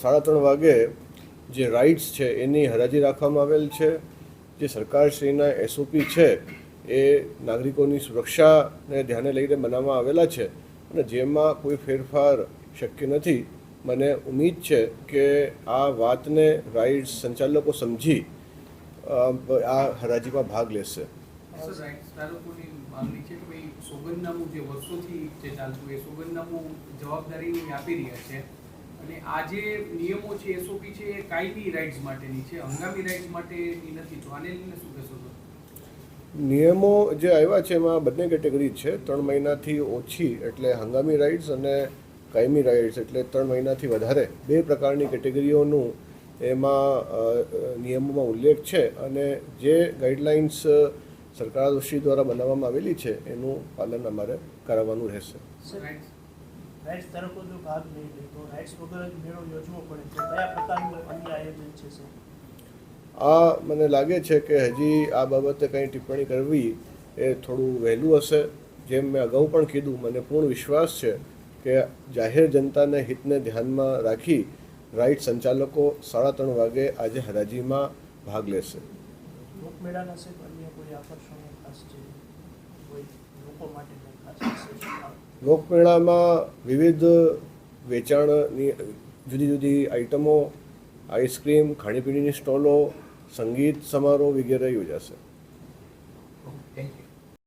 સાડા ત્રણ વાગે જે રાઇટ્સ છે એની હરાજી રાખવામાં આવેલ છે. જે સરકારશ્રીના એસઓપી છે, એ નાગરિકોની સુરક્ષાને ધ્યાને લઈને બનાવવામાં આવેલા છે અને જેમાં કોઈ ફેરફાર શક્ય નથી. મને ઉમીદ છે કે આ વાતને રાઇટ્સ સંચાલકો સમજી આ હરાજીમાં ભાગ લેશે. સોગંદનામું જે વર્ષોથી જે ચાલતું એ સોગંદનામું જવાબદારી આપી રહ્યા છે. અને આ જે નિયમો છે એસઓપી છે એ કાયમી રાઇટ્સ માટેની છે હંગામી રાઇટ્સ માટેની નથી. તો આને લઈને શું કહેશો નિયમો જે આવ્યા છે એમાં બંને કેટેગરી છે. ત્રણ મહિનાથી ઓછી એટલે હંગામી રાઇડ્સ અને કાયમી રાઇડ્સ એટલે ત્રણ મહિનાથી વધારે. બે પ્રકારની કેટેગરીઓનું એમાં નિયમોમાં ઉલ્લેખ છે અને જે ગાઈડલાઇન્સ સરકારશ્રી દ્વારા બનાવવામાં આવેલી છે એનું પાલન અમારે કરાવવાનું રહેશે. રાઇટ્સ તરફ જો ભાગ નહીં લે તો રાઇટ્સ વગર જ મેળો યોજવો પડે તો કયા પ્રકારનું અન્ય આયોજન છે સર આ મને લાગે છે કે હજી આ બાબતે કંઈ ટિપ્પણી કરવી એ થોડું વહેલું હશે. જેમ મેં અગાઉ પણ કીધું મને પૂર્ણ વિશ્વાસ છે કે જાહેર જનતાને હિતને ધ્યાનમાં રાખી રાઇટ સંચાલકો સાડા ત્રણ વાગે આજે હરાજીમાં ભાગ લેશે. લોકમેળાના છે અન્ય કોઈ આકર્ષણો ખાસ છે? કોઈ લોકો માટે ખાસ? લોકમેળામાં વિવિધ વેચાણની જુદી જુદી આઇટમો આઈસ્ક્રીમ ખાણીપીણીની સ્ટોલો સંગીત સમારોહ વગેરે યોજાશે.